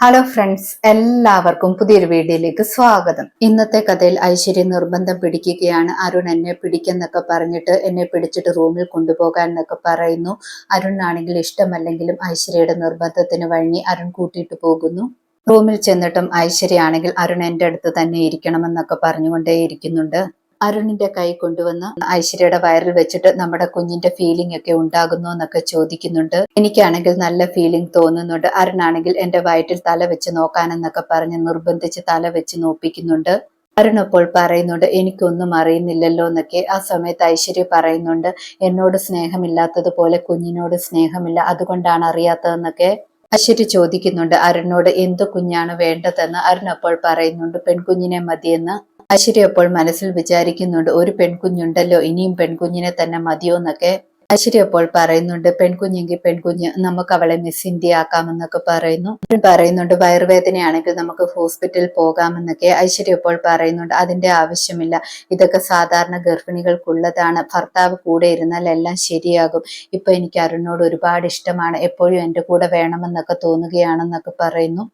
Hello friends എല്ലാവർക്കും പുതിയൊരു വീഡിയോയിലേക്ക് സ്വാഗതം. ഇന്നത്തെ കഥയിൽ ഐശ്വര്യ നിർബന്ധം പിടിക്കുകയാണ്. അരുൺ എന്നെ പിടിക്കെന്നൊക്കെ പറഞ്ഞിട്ട് എന്നെ പിടിച്ചിട്ട് റൂമിൽ കൊണ്ടുപോകാൻ എന്നൊക്കെ പറയുന്നു. അരുണാണെങ്കിൽ ഇഷ്ടമല്ലെങ്കിലും ഐശ്വര്യയുടെ നിർബന്ധത്തിന് വഴങ്ങി അരുൺ കൂട്ടിയിട്ട് പോകുന്നു. റൂമിൽ ചെന്നിട്ടും ഐശ്വര്യ ആണെങ്കിൽ അരുൺ എന്റെ അടുത്ത് തന്നെ ഇരിക്കണമെന്നൊക്കെ പറഞ്ഞുകൊണ്ടേയിരിക്കുന്നുണ്ട്. അരുണിന്റെ കൈ കൊണ്ടുവന്ന് ഐശ്വര്യയുടെ വയറിൽ വെച്ചിട്ട് നമ്മുടെ കുഞ്ഞിന്റെ ഫീലിംഗ് ഒക്കെ ഉണ്ടാകുന്നു എന്നൊക്കെ ചോദിക്കുന്നുണ്ട്. എനിക്കാണെങ്കിൽ നല്ല ഫീലിംഗ് തോന്നുന്നുണ്ട്. അരുണാണെങ്കിൽ എന്റെ വയറ്റിൽ തല വെച്ച് നോക്കാനെന്നൊക്കെ പറഞ്ഞ് നിർബന്ധിച്ച് തല വെച്ച് നോപ്പിക്കുന്നുണ്ട്. അരുൺ അപ്പോൾ പറയുന്നുണ്ട് എനിക്കൊന്നും അറിയുന്നില്ലല്ലോ എന്നൊക്കെ. ആ സമയത്ത് ഐശ്വര്യ പറയുന്നുണ്ട് എന്നോട് സ്നേഹമില്ലാത്തതുപോലെ കുഞ്ഞിനോട് സ്നേഹമില്ല. അതുകൊണ്ടാണ് അറിയാത്തതെന്നൊക്കെ. ഐശ്വര്യ ചോദിക്കുന്നുണ്ട് അരുണോട് എന്ത് കുഞ്ഞാണ് വേണ്ടതെന്ന്? അരുൺ അപ്പോൾ പറയുന്നുണ്ട് പെൺകുഞ്ഞിനെ മതിയെന്ന്. ഐശ്വര്യ അപ്പോൾ മനസ്സിൽ വിചാരിക്കുന്നുണ്ട് ഒരു പെൺകുഞ്ഞുണ്ടല്ലോ ഇനിയും പെൺകുഞ്ഞിനെ തന്നെ മതിയോ എന്നൊക്കെ. ഐശ്വര്യ അപ്പോൾ പറയുന്നുണ്ട് പെൺകുഞ്ഞെങ്കിൽ പെൺകുഞ്ഞ് നമുക്ക് അവളെ മിസ് ഇന്ത്യ ആക്കാമെന്നൊക്കെ പറയുന്നു. പറയുന്നുണ്ട് വയറുവേദനയാണെങ്കിൽ നമുക്ക് ഹോസ്പിറ്റലിൽ പോകാമെന്നൊക്കെ. ഐശ്വര്യ അപ്പോൾ പറയുന്നുണ്ട് അതിന്റെ ആവശ്യമില്ല ഇതൊക്കെ സാധാരണ ഗർഭിണികൾക്കുള്ളതാണ്. ഭർത്താവ് കൂടെ ഇരുന്നാൽ എല്ലാം ശരിയാകും. ഇപ്പൊ എനിക്ക് അരുണിനോട് ഒരുപാട് ഇഷ്ടമാണ് എപ്പോഴും എന്റെ കൂടെ വേണമെന്നൊക്കെ തോന്നുകയാണെന്നൊക്കെ പറയുന്നു.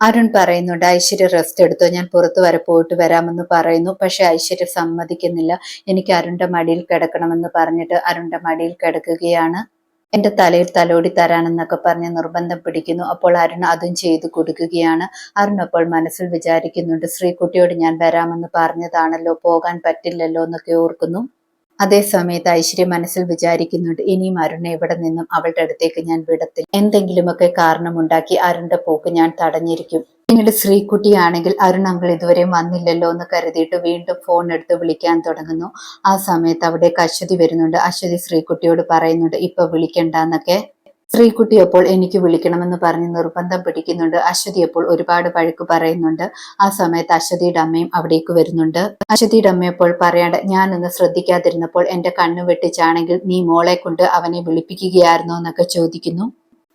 അരുൺ പറയുന്നുണ്ട് ഐശ്വര്യ റെസ്റ്റ് എടുത്തോ? ഞാൻ പുറത്തു വരെ പോയിട്ട് വരാമെന്ന് പറയുന്നു. പക്ഷെ ഐശ്വര്യ സമ്മതിക്കുന്നില്ല. എനിക്ക് അരുണിന്റെ മടിയിൽ കിടക്കണമെന്ന് പറഞ്ഞിട്ട് അരുണിന്റെ മടിയിൽ കിടക്കുകയാണ്. എന്റെ തലയിൽ തലോടി തരാനെന്നൊക്കെ പറഞ്ഞ് നിർബന്ധം പിടിക്കുന്നു. അപ്പോൾ അരുൺ അതും ചെയ്തു കൊടുക്കുകയാണ്. അരുൺ അപ്പോൾ മനസ്സിൽ വിചാരിക്കുന്നുണ്ട് ശ്രീകുട്ടിയോട് ഞാൻ വരാമെന്ന് പറഞ്ഞതാണല്ലോ പോകാൻ പറ്റില്ലല്ലോ എന്നൊക്കെ ഓർക്കുന്നു. അതേ സമയത്ത് ഐശ്വര്യ മനസ്സിൽ വിചാരിക്കുന്നുണ്ട് ഇനിയും അരുണെ ഇവിടെ നിന്നും അവളുടെ അടുത്തേക്ക് ഞാൻ വിടത്തിൽ എന്തെങ്കിലുമൊക്കെ കാരണമുണ്ടാക്കി അരുണിന്റെ പോക്ക് ഞാൻ തടഞ്ഞിരിക്കും. പിന്നീട് ശ്രീകുട്ടിയാണെങ്കിൽ അരുൺ അങ്കിൾ ഇതുവരെയും വന്നില്ലല്ലോ എന്ന് കരുതിയിട്ട് വീണ്ടും ഫോൺ എടുത്ത് വിളിക്കാൻ തുടങ്ങുന്നു. ആ സമയത്ത് അവിടേക്ക് അശ്വതി വരുന്നുണ്ട്. അശ്വതി ശ്രീകുട്ടിയോട് പറയുന്നുണ്ട് ഇപ്പൊ വിളിക്കണ്ടെന്നൊക്കെ ശ്രീകുട്ടി അപ്പോൾ എനിക്ക് വിളിക്കണമെന്ന് പറഞ്ഞ് നിർബന്ധം പിടിക്കുന്നുണ്ട്. അശ്വതി അപ്പോൾ ഒരുപാട് വഴക്ക് പറയുന്നുണ്ട്. ആ സമയത്ത് അശ്വതിയുടെ അമ്മയും അവിടേക്ക് വരുന്നുണ്ട്. അശ്വതിയുടെ അമ്മ അപ്പോൾ പറയാണ്ട് ഞാനൊന്ന് ശ്രദ്ധിക്കാതിരുന്നപ്പോൾ എന്റെ കണ്ണു വെട്ടിച്ചാണെങ്കിൽ നീ മോളെ കൊണ്ട് അവനെ വിളിപ്പിക്കുകയായിരുന്നോ എന്നൊക്കെ ചോദിക്കുന്നു.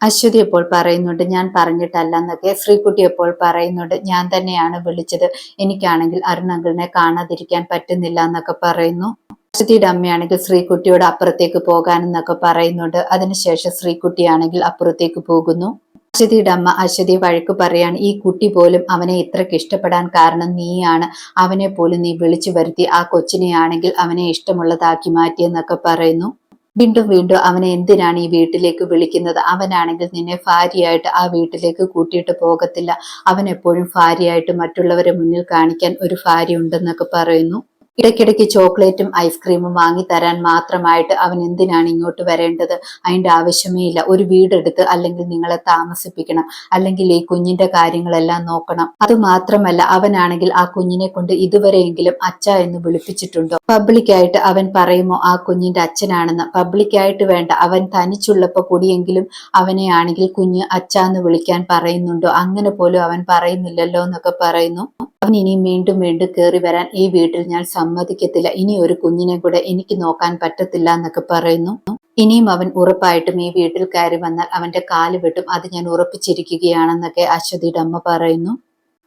അശ്വതി അപ്പോൾ പറയുന്നുണ്ട് ഞാൻ പറഞ്ഞിട്ടല്ല എന്നൊക്കെ. ശ്രീകുട്ടി അപ്പോൾ പറയുന്നുണ്ട് ഞാൻ തന്നെയാണ് വിളിച്ചത്. എനിക്കാണെങ്കിൽ അരുണങ്കിളിനെ കാണാതിരിക്കാൻ പറ്റുന്നില്ല എന്നൊക്കെ പറയുന്നു. അശ്വതിയുടെ അമ്മയാണെങ്കിൽ ശ്രീകുട്ടിയോട് അപ്പുറത്തേക്ക് പോകാനെന്നൊക്കെ പറയുന്നുണ്ട്. അതിനുശേഷം ശ്രീകുട്ടിയാണെങ്കിൽ അപ്പുറത്തേക്ക് പോകുന്നു. അശ്വതിയുടെ അമ്മ അശ്വതി വഴക്ക് പറയാൻ ഈ കുട്ടി പോലും അവനെ ഇത്രയ്ക്ക് ഇഷ്ടപ്പെടാൻ കാരണം നീയാണ്. അവനെ പോലും നീ വിളിച്ചു വരുത്തി. ആ കൊച്ചിനെയാണെങ്കിൽ അവനെ ഇഷ്ടമുള്ളതാക്കി മാറ്റിയെന്നൊക്കെ പറയുന്നു. വീണ്ടും വീണ്ടും അവനെ എന്തിനാണ് ഈ വീട്ടിലേക്ക് വിളിക്കുന്നത്? അവനാണെങ്കിൽ നിന്നെ ഭാര്യയായിട്ട് ആ വീട്ടിലേക്ക് കൂട്ടിയിട്ട് പോകത്തില്ല. അവൻ എപ്പോഴും ഭാര്യയായിട്ട് മറ്റുള്ളവരെ മുന്നിൽ കാണിക്കാൻ ഒരു ഭാര്യ ഉണ്ടെന്നൊക്കെ പറയുന്നു. ഇടയ്ക്കിടയ്ക്ക് ചോക്ലേറ്റും ഐസ്ക്രീമും വാങ്ങി തരാൻ മാത്രമായിട്ട് അവൻ എന്തിനാണ് ഇങ്ങോട്ട് വരേണ്ടത്? അതിന്റെ ആവശ്യമേ ഇല്ല. ഒരു വീടെടുത്ത് അല്ലെങ്കിൽ നിങ്ങളെ താമസിപ്പിക്കണം. അല്ലെങ്കിൽ ഈ കുഞ്ഞിന്റെ കാര്യങ്ങളെല്ലാം നോക്കണം. അത് മാത്രമല്ല അവനാണെങ്കിൽ ആ കുഞ്ഞിനെ കൊണ്ട് ഇതുവരെയെങ്കിലും അച്ഛ എന്ന് വിളിപ്പിച്ചിട്ടുണ്ടോ? പബ്ലിക്കായിട്ട് അവൻ പറയുമോ ആ കുഞ്ഞിന്റെ അച്ഛനാണെന്ന്? പബ്ലിക്കായിട്ട് വേണ്ട. അവൻ തനിച്ചുള്ളപ്പോ കൂടിയെങ്കിലും അവനെ ആണെങ്കിൽ കുഞ്ഞ് അച്ഛ എന്ന് വിളിക്കാൻ പറയുന്നുണ്ടോ? അങ്ങനെ പോലും അവൻ പറയുന്നില്ലല്ലോ എന്നൊക്കെ പറയുന്നു. അവൻ വീണ്ടും വീണ്ടും കയറി വരാൻ ഈ വീട്ടിൽ ഞാൻ സമ്മതിക്കത്തില്ല. ഇനി ഒരു കുഞ്ഞിനെ കൂടെ എനിക്ക് നോക്കാൻ പറ്റത്തില്ല എന്നൊക്കെ പറയുന്നു. ഇനിയും അവൻ ഉറപ്പായിട്ടും ഈ വീട്ടിൽ കയറി വന്നാൽ അവന്റെ കാൽ വെട്ടും. അത് ഞാൻ ഉറപ്പിച്ചിരിക്കുകയാണെന്നൊക്കെ അശ്വതിയുടെ അമ്മ പറയുന്നു.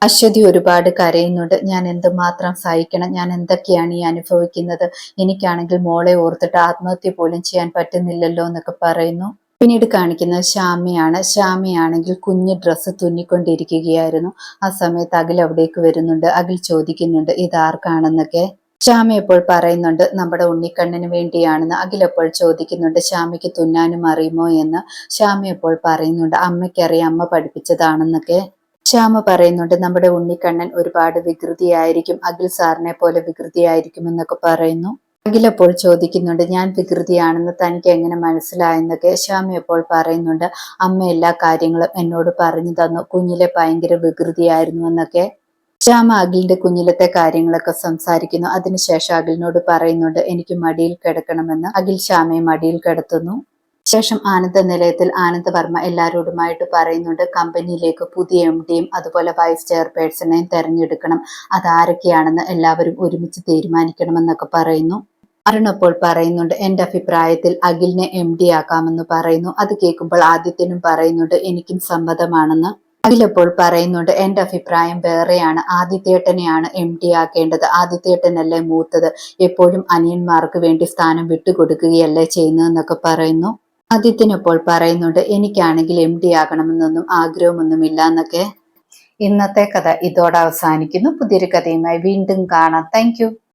അശ്വതി ഒരുപാട് കരയുന്നുണ്ട്. ഞാൻ എന്തുമാത്രം സഹിക്കണം? ഞാൻ എന്തൊക്കെയാണ് ഈ അനുഭവിക്കുന്നത്? എനിക്കാണെങ്കിൽ മോളെ ഓർത്തിട്ട് ആത്മഹത്യ പോലും ചെയ്യാൻ പറ്റുന്നില്ലല്ലോ എന്നൊക്കെ പറയുന്നു. പിന്നീട് കാണിക്കുന്നത് ശ്യാമയാണ്. ശ്യാമയാണെങ്കിൽ കുഞ്ഞ് ഡ്രസ്സ് തുന്നിക്കൊണ്ടിരിക്കുകയായിരുന്നു. ആ സമയത്ത് അഖിൽ അവിടേക്ക് വരുന്നുണ്ട്. അഖിൽ ചോദിക്കുന്നുണ്ട് ഇത് ആർക്കാണെന്നൊക്കെ? ശ്യാമ എപ്പോൾ പറയുന്നുണ്ട് നമ്മുടെ ഉണ്ണിക്കണ്ണിന് വേണ്ടിയാണെന്ന്. അഖിലെപ്പോൾ ചോദിക്കുന്നുണ്ട് ശ്യാമയ്ക്ക് തുന്നാനും അറിയുമോ? എന്ന്. ശ്യാമ എപ്പോൾ പറയുന്നുണ്ട് അമ്മയ്ക്കറിയാം അമ്മ പഠിപ്പിച്ചതാണെന്നൊക്കെ. ശ്യാമ പറയുന്നുണ്ട് നമ്മുടെ ഉണ്ണിക്കണ്ണൻ ഒരുപാട് വികൃതിയായിരിക്കും. അഖിൽ സാറിനെ പോലെ വികൃതിയായിരിക്കും എന്നൊക്കെ പറയുന്നു. അഖിലപ്പോൾ ചോദിക്കുന്നുണ്ട് ഞാൻ വികൃതിയാണെന്ന് തനിക്ക് എങ്ങനെ മനസ്സിലായെന്നൊക്കെ ശ്യാമി അപ്പോൾ പറയുന്നുണ്ട് അമ്മ എല്ലാ കാര്യങ്ങളും എന്നോട് പറഞ്ഞു തന്നു കുഞ്ഞിലെ ഭയങ്കര വികൃതിയായിരുന്നു എന്നൊക്കെ ശ്യാമ അഖിലിന്റെ കുഞ്ഞിലത്തെ കാര്യങ്ങളൊക്കെ സംസാരിക്കുന്നു. അതിനുശേഷം അഖിലിനോട് പറയുന്നുണ്ട് എനിക്ക് മടിയിൽ കിടക്കണമെന്ന് അഖിൽ ശ്യാമയെ മടിയിൽ കിടത്തുന്നു. ശേഷം ആനന്ദ നിലയത്തിൽ ആനന്ദവർമ്മ എല്ലാവരോടുമായിട്ട് പറയുന്നുണ്ട് കമ്പനിയിലേക്ക് പുതിയ എം ഡിയും അതുപോലെ വൈസ് ചെയർപേഴ്സണെയും തെരഞ്ഞെടുക്കണം. അതാരൊക്കെയാണെന്ന് എല്ലാവരും ഒരുമിച്ച് തീരുമാനിക്കണമെന്നൊക്കെ പറയുന്നു. അരുണപ്പോൾ പറയുന്നുണ്ട് എന്റെ അഭിപ്രായത്തിൽ അഖിലിനെ എം ഡി ആക്കാമെന്ന് പറയുന്നു. അത് കേൾക്കുമ്പോൾ ആദിത്യനും പറയുന്നുണ്ട് എനിക്കും സമ്മതമാണെന്ന്. അഖിലപ്പോൾ പറയുന്നുണ്ട് എന്റെ അഭിപ്രായം വേറെയാണ്. ആദിത്യേട്ടനെയാണ് എം ഡി ആക്കേണ്ടത്. ആദിത്യേട്ടനല്ലേ മൂത്തത്. എപ്പോഴും അനിയന്മാർക്ക് വേണ്ടി സ്ഥാനം വിട്ടുകൊടുക്കുകയല്ലേ ചെയ്യുന്നതെന്നൊക്കെ പറയുന്നു. ആദിത്യനപ്പോൾ പറയുന്നുണ്ട് എനിക്കാണെങ്കിൽ എം ഡി ആകണമെന്നൊന്നും ആഗ്രഹമൊന്നുമില്ല എന്നൊക്കെ. ഇന്നത്തെ കഥ ഇതോടെ അവസാനിക്കുന്നു. പുതിയൊരു കഥയുമായി വീണ്ടും കാണാം. താങ്ക്